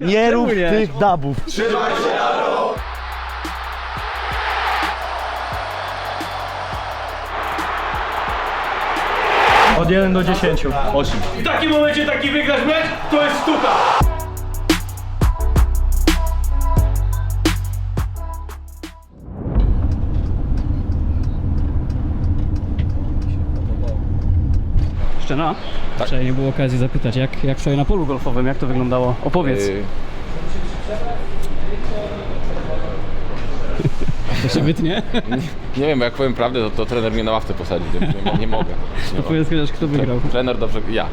Nie rób nie? tych dabów. Od 1 do 10. 8. W takim momencie taki wygrasz mecz, to jest sztuka. Szczena? Wczoraj nie było okazji zapytać, jak, jak sobie na polu golfowym, jak to wyglądało? Opowiedz. Yy, To się wytnie? nie wiem, bo jak powiem prawdę, to, to trener mnie na ławce posadzi, więc nie, nie mogę. Nie powiedz chociaż kto wygrał. Trener dobrze, ja.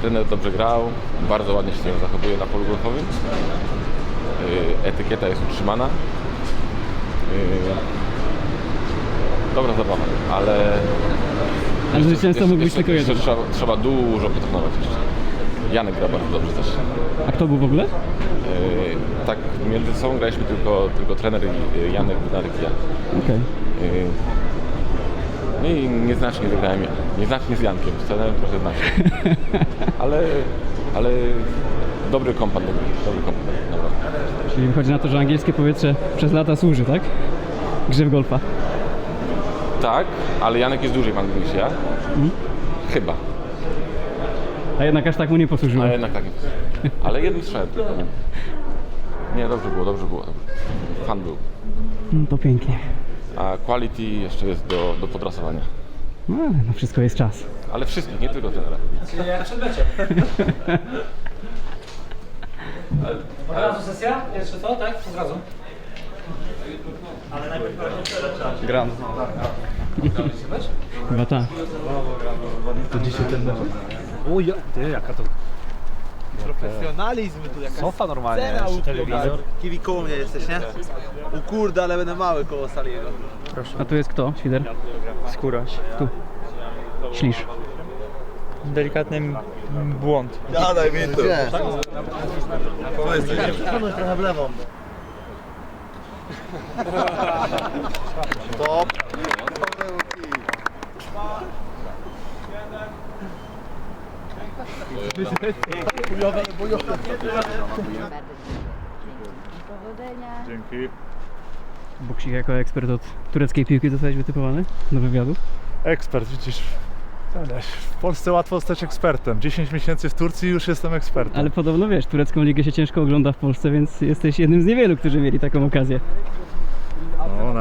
Trener dobrze grał, bardzo ładnie się zachowuje na polu golfowym. Yy, etykieta jest utrzymana. Yy, dobra zabawa, ale Ale zwycięzcą mógł być tylko jeden. trzeba, trzeba dużo potrenować jeszcze. Janek gra bardzo dobrze też. A kto był w ogóle? Yy, tak między sobą graliśmy tylko, tylko trener i Janek, Wynarek i ja. Okej. Yy, No i nieznacznie wygrałem ja. Nieznacznie z Jankiem, z trenerem trochę znacznie. Ale, ale dobry kompan, dobry, dobry kompan. Dobra. Czyli wychodzi na to, że angielskie powietrze przez lata służy, tak? Grze w golfa. Tak, ale Janek jest dłużej w Anglii niż ja. Chyba, A jednak aż tak mu nie posłużyło. ale jednak tak. Ale jednym strzałem tylko. Nie, dobrze było, dobrze było. Fan był. No to pięknie. A quality jeszcze jest do, do podrasowania. No ale na wszystko jest czas. Ale wszystkich, nie tylko trenera. Od razu sesja? Jeszcze to, tak? Od razu. Gram. Chyba tak. Uj, ty, jaka to... Profesjonalizm tu jakaś Sofa normalnie, scena jeszcze u telewizor. Kiwi koło mnie jesteś, nie? U kurde, ale będę mały koło Saliego. A tu jest kto, Świder? Skóraś. Tu. Ślisz. Delikatny m- błąd. Gadaj mi tu. Tu jesteś. trochę w lewą. Top. Powodzenia. Buksik jako ekspert od tureckiej piłki zostałeś wytypowany do wywiadu. Ekspert, widzisz. W Polsce łatwo zostać ekspertem. 10 miesięcy w Turcji już jestem ekspertem. Ale podobno wiesz, turecką ligę się ciężko ogląda w Polsce, więc jesteś jednym z niewielu, którzy mieli taką okazję.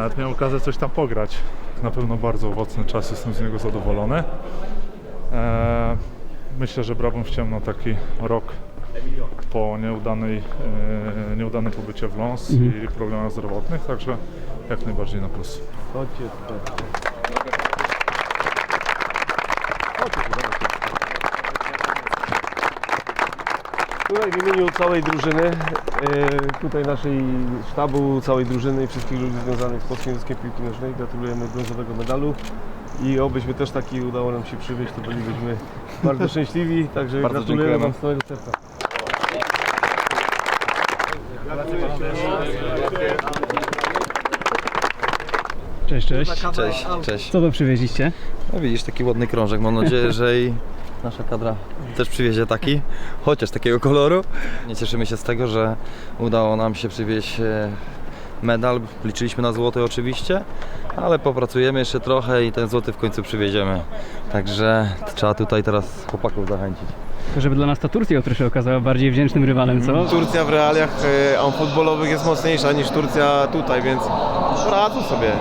Nawet miałem okazję coś tam pograć. Na pewno bardzo owocny czas, jestem z niego zadowolony. Eee, myślę, że brałbym w ciemno taki rok po nieudanej, e, nieudanym pobycie w Lons i problemach zdrowotnych, także jak najbardziej na plus. Tutaj w imieniu całej drużyny, e, tutaj naszej sztabu, całej drużyny i wszystkich ludzi związanych z Polskim Związkiem Piłki Nożnej gratulujemy brązowego medalu i obyśmy też taki udało nam się przywieźć, to bylibyśmy bardzo szczęśliwi, także Bardzo gratulujemy dziękujemy. Wam z całego serca. Cześć, cześć. Cześć, cześć. Co to przywieźliście? No widzisz, taki ładny krążek. Mam nadzieję, że i nasza kadra też przywiezie taki, chociaż takiego koloru. Nie cieszymy się z tego, że udało nam się przywieźć e, medal. Liczyliśmy na złoty oczywiście, ale popracujemy jeszcze trochę i ten złoty w końcu przywieziemy. Także trzeba tutaj teraz chłopaków zachęcić. Żeby dla nas ta Turcja jutro się okazała bardziej wdzięcznym rywalem, co? Turcja w realiach e, futbolowych jest mocniejsza niż Turcja tutaj, więc poradzą sobie.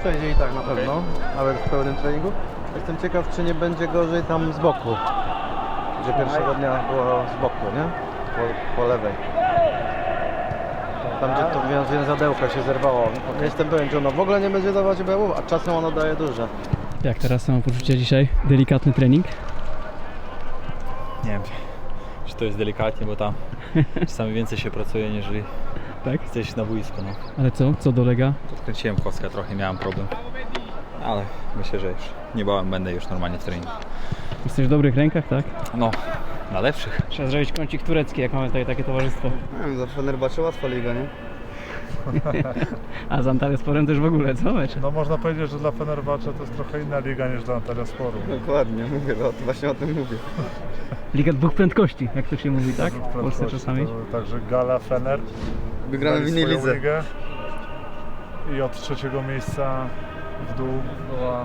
Przejdzie i tak na pewno, nawet w pełnym treningu. Jestem ciekaw, czy nie będzie gorzej tam z boku. Gdzie pierwszego dnia było z boku, nie? Po, po lewej. Tam gdzie to wią- więzadełka się zerwało. Nie jestem pewien, czy ono w ogóle nie będzie dawać bełów, a czasem ono daje duże. Jak teraz samopoczucie dzisiaj? Delikatny trening? Nie wiem, czy to jest delikatnie, bo tam czasami więcej się pracuje, niż Tak? jesteś na boisku. No. Ale co? Co dolega? Kręciłem kostkę, trochę miałem problem. Ale myślę, że już niebawem będę już normalnie w treningu. Jesteś w dobrych rękach, tak? No, na lepszych. Trzeba zrobić kącik turecki, jak mamy tutaj takie towarzystwo. Nie wiem, za Fenerbahce łatwa liga, nie? A z Antalyasporem też w ogóle, co mecz? No można powiedzieć, że dla Fenerbahce to jest trochę inna liga niż dla Antalya Sporu. Dokładnie, mówię, właśnie o tym mówię. Liga dwóch prędkości, jak to się mówi, tak? W Polsce czasami. to- Także Gala, Fener. Wygramy w innej lidze. ligę I od trzeciego miejsca w dół była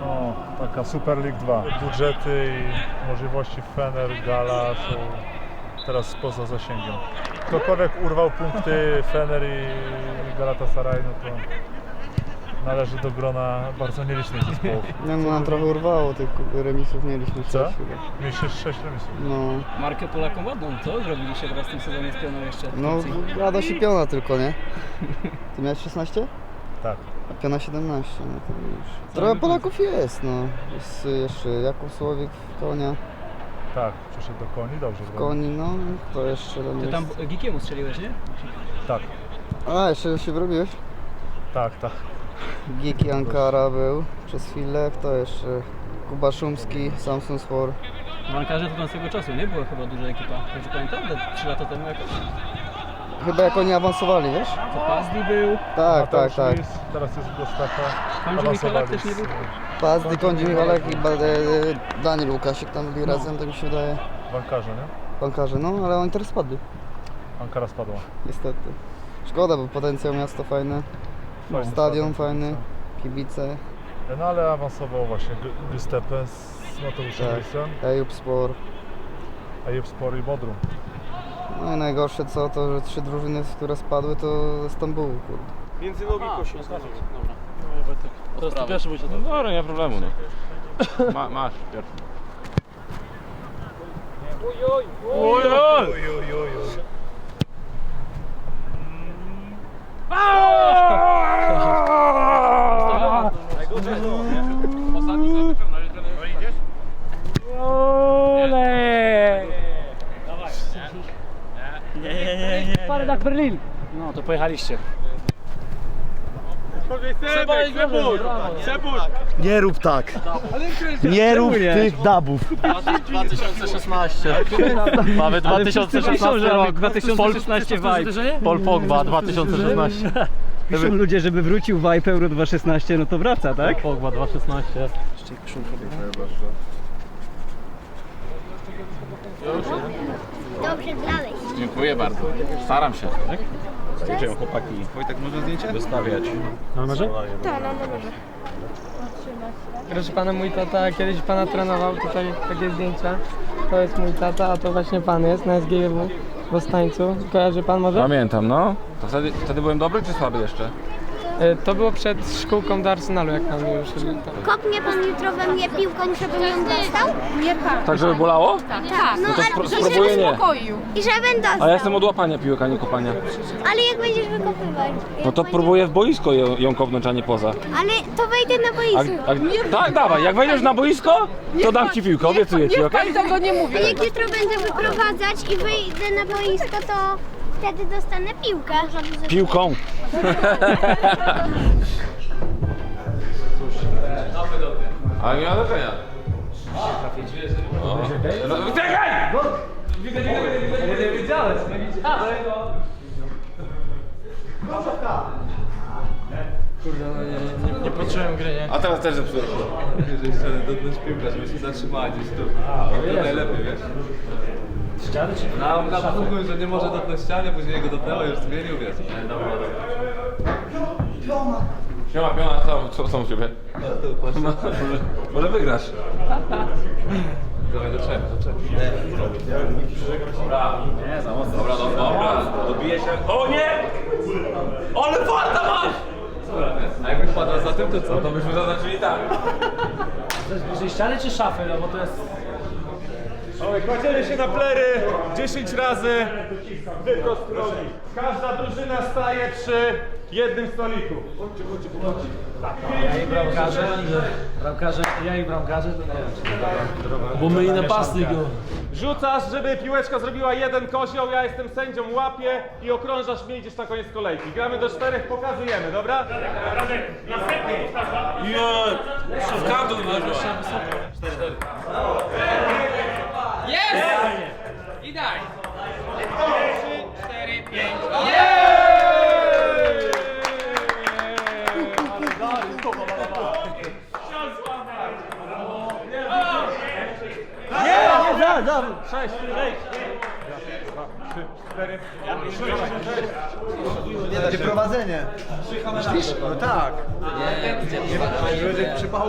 no, taka Super League 2. Budżety i możliwości Fener, Gala są teraz poza zasięgiem. Ktokolwiek urwał punkty Fener i Galatasaray, no to należy do grona bardzo nielicznych zespołów. No, no nam trochę urwało, tych remisów mieliśmy Co? sześć chyba. Mieliście 6 remisów. No, Markę Polakom ładną, co zrobiliście teraz w tym sezonie z pioną jeszcze? no? Rada się piona tylko, nie? Ty miałeś 16? Tak. A piona 17, no to już. Trochę Polaków jest, no. Jest jeszcze Jakub Słowik w konia, Tak, przyszedł do koni, dobrze. w koni, no. To jeszcze tam Ty jest. tam Gikiemu strzeliłeś, nie? Tak, A, jeszcze się wyrobiłeś? tak, tak. Giki Ankara był przez chwilę, kto jeszcze? Kuba Szumski, Samsung Sport. W Ankarze to tam swego czasu nie była chyba duża ekipa. Dobrze pamiętam? Te Trzy lata temu jakoś? Chyba jak oni awansowali, wiesz? To Pazdi był, Tak, tak, tak. Teraz jest Gostafa. Kądzi Michalak też nie był. Pazdy, Kądzi Michalek i Ba- e, Daniel Łukasik tam byli razem, tak mi się wydaje. W Ankarze, nie? Bankarze, no ale oni teraz spadli, Ankara spadła. niestety. Szkoda, bo potencjał miasto fajne, Fajny stadion fajny, kibice, No ale awansował właśnie Gu- z Mateuszem Tak. Lisem, Ejub Spor i Bodrum. No i najgorsze co, to że trzy drużyny, które spadły to Stambułu, kurde. Między nogi kosi. Teraz ty pierwszy No dobra, nie ma problemu, no. Ma, masz, pierwszy. Berlin! No to pojechaliście. Nie rób tak! Nie rób tych dabów! 2016. Mamy 2016 rok. 2016 vibe. Pol Pogba 2016. Piszą ludzie, żeby wrócił vibe Euro 2016, no to wraca, tak? Pogba 2016. Dobrze grałeś. Dziękuję bardzo. Staram się. Jedziemy chłopaki. Wojtek, można zdjęcie? Wystawiać. Na numerze? Tak, no dobrze. Proszę pana, mój tata kiedyś pana trenował, tutaj takie zdjęcia. To jest mój tata, a to właśnie pan jest na SGW w Ostańcu. Kojarzy pan może? Pamiętam, no. To wtedy, wtedy byłem dobry czy słaby jeszcze? E, To było przed szkółką do Arsenalu, jak pan już tam. Kopnie pan jutro we mnie piłką, żebym ją dostał? Nie pan. Tak, żeby bolało? Tak. No, No to ale spro- spróbuję żebym nie. I żebym dostał. A ja jestem od łapania piłek, a nie kopania. Ale jak będziesz wykopywać? Jak No to będzie- próbuję w boisko ją, ją kopnąć, a nie poza. Ale to wejdę na A, boisko. a, tak, dawaj, jak wejdziesz na boisko, to dam ci piłkę, obiecuję ci, okej? A jak jutro będę wyprowadzać i wyjdę na boisko, to wtedy dostanę piłkę. Piłką. Ale nie ma znaczenia. No, Czekaj! Nie poczułem gry, nie? A teraz też zepsułem. Dotknąć piłkę, żeby się zatrzymać gdzieś tu. To najlepiej, wiesz? Ściany czy No, na mówił, że nie może dotknąć ściany, później go dotknęła już zmienił, wiesz. Siema, piona, co, co, co u ciebie? No, może, może wygrasz. Dawaj, do trzech, do trzech. Dobra, nie, za mocno. Dobra, dobra, dobra, dobiję się. O nie! Ale farta masz! A jakby wpadła za tym, to co? To byśmy zaznaczyli tak. To jest bliżej ściany czy szafy? No bo to jest... Kładziemy się na plery 10 razy wyprost nogi. Każda drużyna staje przy jednym stoliku. Ja i bramkarze, bramkarze, ja i bramkarze to nie wiem. Bo my i napastnik go. Rzucasz, żeby piłeczka zrobiła jeden kozioł, ja jestem sędzią, łapię i okrążasz mnie, idziesz na koniec kolejki. Gramy do czterech, pokazujemy, dobra? Nie, będzie prowadzenie. Myślisz? No tak. Nie, będzie przypał.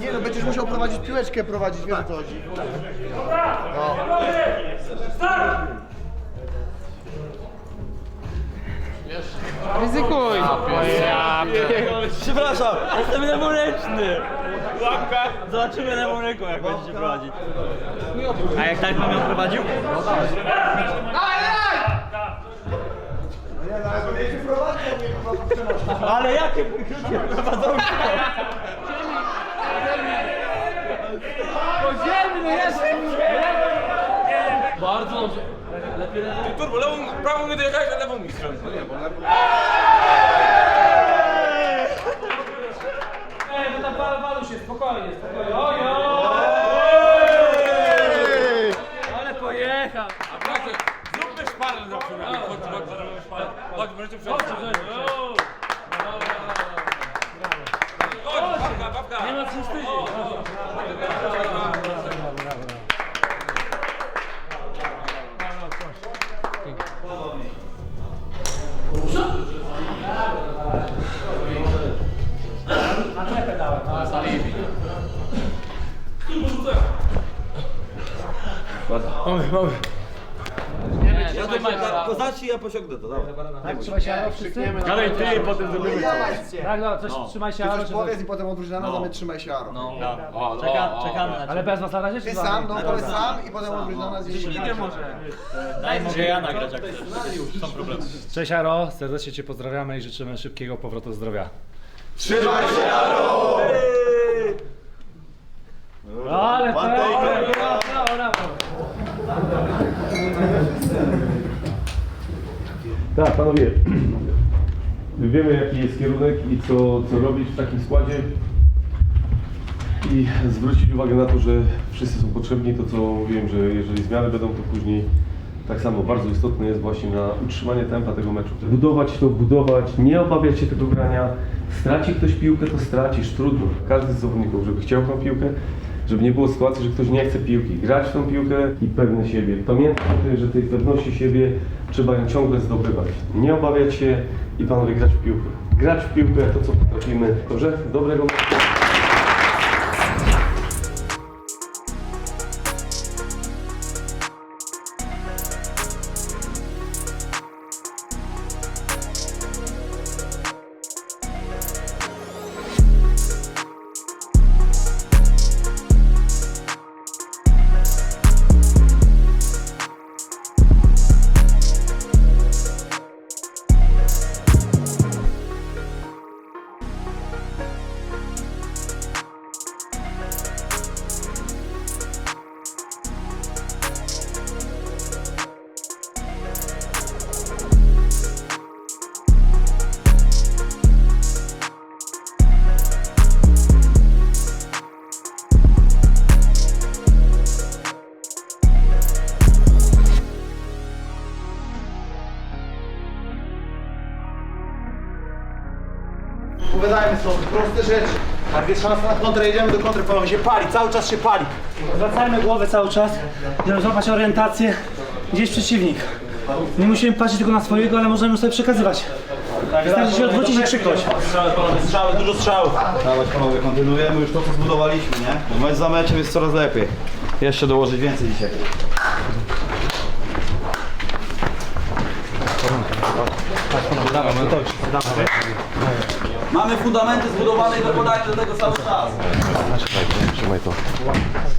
Nie no, będziesz musiał prowadzić piłeczkę, prowadzić, wiesz o co chodzi. No. Ryzykuj! Przepraszam, jestem demoreczny. Łapka. Zobaczymy jak będzie się prowadzić. A jak tak bym ją prowadził? Ale jakie krótkie prowadzą? Bardzo dobrze. Turbo, lewą, prawą nie dojechałeś, a lewą mi strzelę. Ej, bo tam wal, walu się, spokojnie, spokojnie. Oj, Ale pojechał. A zróbmy szparę na przykład. Chodź, chodź, zrobimy szparę. Chodź, możecie przejść. Chodź, babka, babka. Nie ma co wstydzić. Ja to poznaczy, ja posiągnę to, dobra. Tak, trzymaj się Aro wszyscy? Gadaj ty, potem zrobimy Tak, no, coś trzymaj się Aro. Ty coś powiedz i potem odwrócina, no. trzymaj się Aro. O, o, Czeka, o, czekamy na Ale bez was na razie, czy Ty z wami? sam, no powiedz sam i potem odwrócina z Nie może. Daj, mogę ja nagrać jak chcesz. Są problemy. Cześć Aro, serdecznie Cię pozdrawiamy i życzymy szybkiego powrotu zdrowia. Trzymaj się Aro! Ale to brawo. Tak, panowie. Wiemy jaki jest kierunek i co, co robić w takim składzie. I zwrócić uwagę na to, że wszyscy są potrzebni. To co mówiłem, że jeżeli zmiany będą, to później tak samo bardzo istotne jest właśnie na utrzymanie tempa tego meczu. Budować to, budować, nie obawiać się tego grania. Straci ktoś piłkę, to stracisz, trudno. Każdy z zawodników, żeby chciał tą piłkę, żeby nie było sytuacji, że ktoś nie chce piłki. Grać w tą piłkę i pewny siebie. Pamiętaj o tym, że tej pewności siebie trzeba ją ciągle zdobywać. Nie obawiać się i panowie grać w piłkę. Grać w piłkę to, co potrafimy. Dobrze? Dobrego. Rzeczy. Jak jest szansa na kontrę, jedziemy do kontry, panowie się pali, cały czas się pali. Zwracajmy głowę cały czas, żeby złapać orientację, gdzie jest przeciwnik. Nie musimy patrzeć tylko na swojego, ale możemy sobie przekazywać. Wystarczy się odwrócić i krzyknąć. Strzały, panowie, strzały, dużo strzałów. Dawać panowie, kontynuujemy już to, co zbudowaliśmy, nie? Mecz za meczem jest coraz lepiej. Jeszcze dołożyć więcej dzisiaj. Mamy fundamenty zbudowane i dokładamy do tego cały czas. Trzymaj to.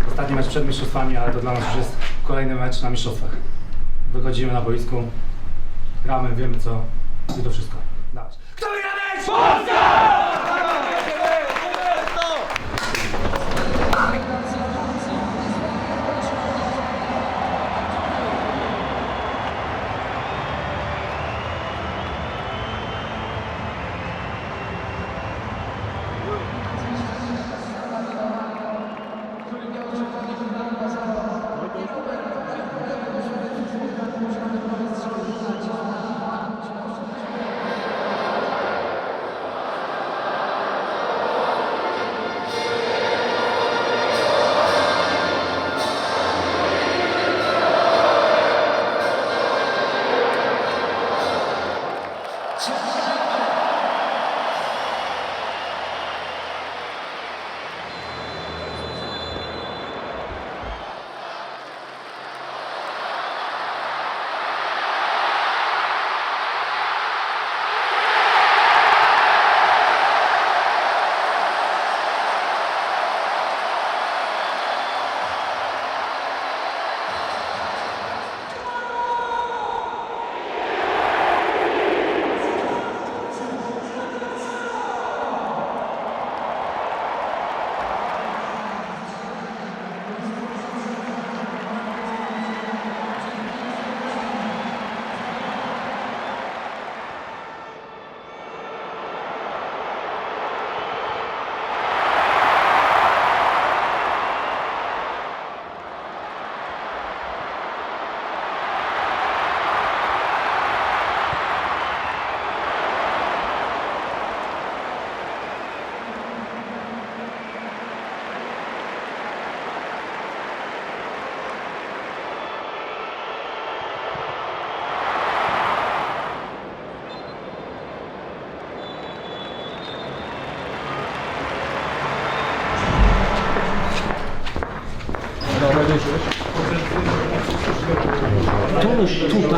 Ostatni mecz przed mistrzostwami, ale to dla nas już jest kolejny mecz na mistrzostwach. Wychodzimy na boisku, gramy, wiemy co i to wszystko. Dawać. Kto wygra mecz?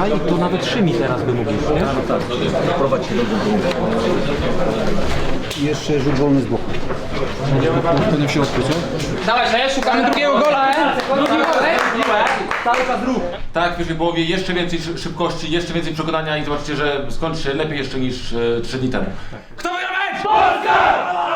Tutaj to nawet Szymi teraz by mógł, nie? Jeszcze rzut wolny z boku. Dawaj, że szukamy drugiego gola, e? Drugi gol, e? Tak, w pierwszej połowie jeszcze więcej szy- szybkości, jeszcze więcej przekonania i zobaczcie, że skończy się lepiej jeszcze niż e, trzy dni temu. Kto wygra mecz? Polska!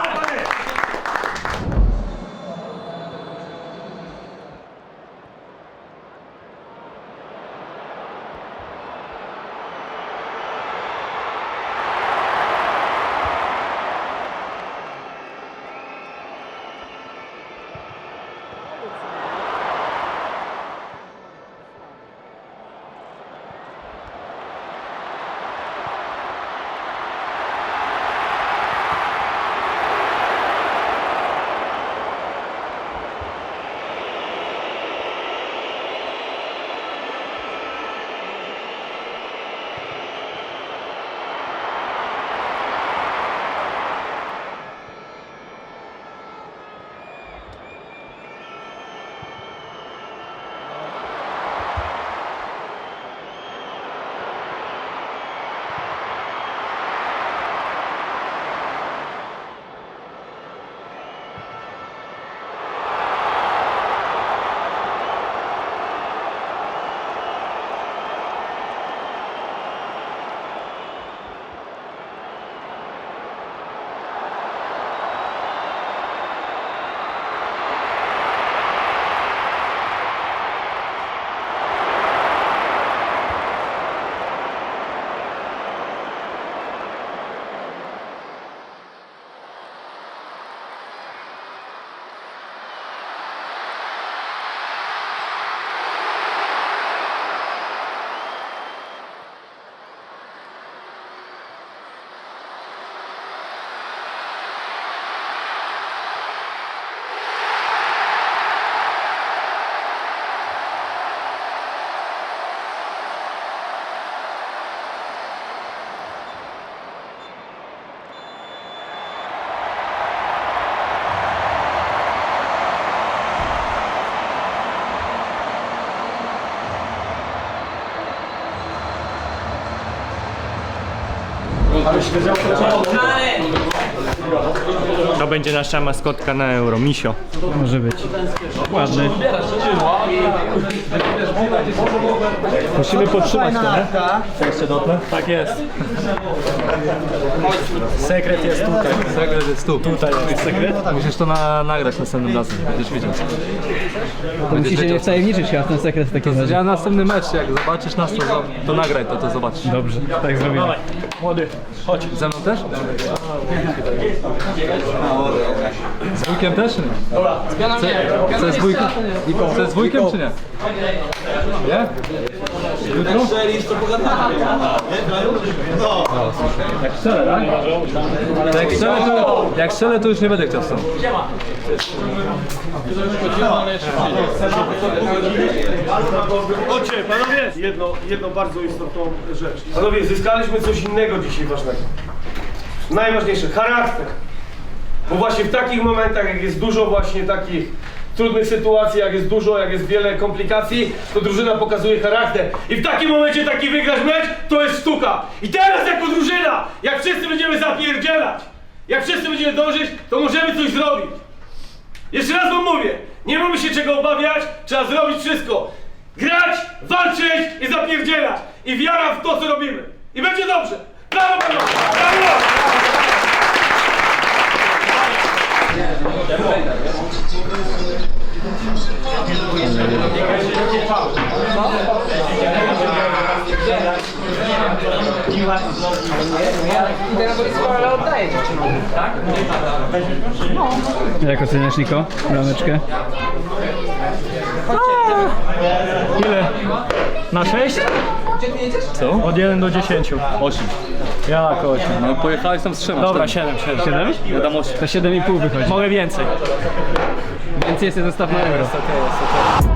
To będzie nasza maskotka na euro, misio. Może być. Ładny. Musimy podtrzymać to, nie? Co jeszcze dotknę? Tak jest. Sekret jest tutaj. Sekret jest tu. Tutaj jest sekret. Musisz to na, nagrać następnym razem, będziesz wiedział. To musisz się nie wtajemniczyć chyba w ten sekret w takim razie. Ja następny mecz, jak zobaczysz nas, to, to nagraj to, to zobaczysz. Dobrze, tak zrobimy. Młody, chodź. Ze mną też? Z wujkiem też? Dobra, co, co jest wujkiem? Co jest wujkiem, czy nie? Nie? Jutro? Jak strzelę, tak? Jak strzelę, to, jak strzelę, to już nie będę chciał stąd. Chodźcie, panowie! Jedno, jedną bardzo istotną rzecz. Panowie, zyskaliśmy coś innego dzisiaj ważnego. Najważniejsze, charakter. Bo właśnie w takich momentach, jak jest dużo właśnie takich trudnych sytuacji, jak jest dużo, jak jest wiele komplikacji, to drużyna pokazuje charakter. I w takim momencie taki wygrać mecz, to jest sztuka. I teraz jako drużyna, jak wszyscy będziemy zapierdzielać, jak wszyscy będziemy dążyć, to możemy coś zrobić. Jeszcze raz wam mówię, nie mamy się czego obawiać, trzeba zrobić wszystko. Grać, walczyć i zapierdzielać. I wiara w to, co robimy. I będzie dobrze. Brawo, brawo! Brawo! Ale oddaję dziewczynom. Tak? Jak oceniasz Niko? Brameczkę? Ile? Na 6? Co? Od 1 do 10. 8. Jak 8? No pojechałeś tam z trzema. Dobra, 7, 7. 7? Ja dam 8. To 7,5 wychodzi. Mogę więcej. Więcej jest zostaw na euro.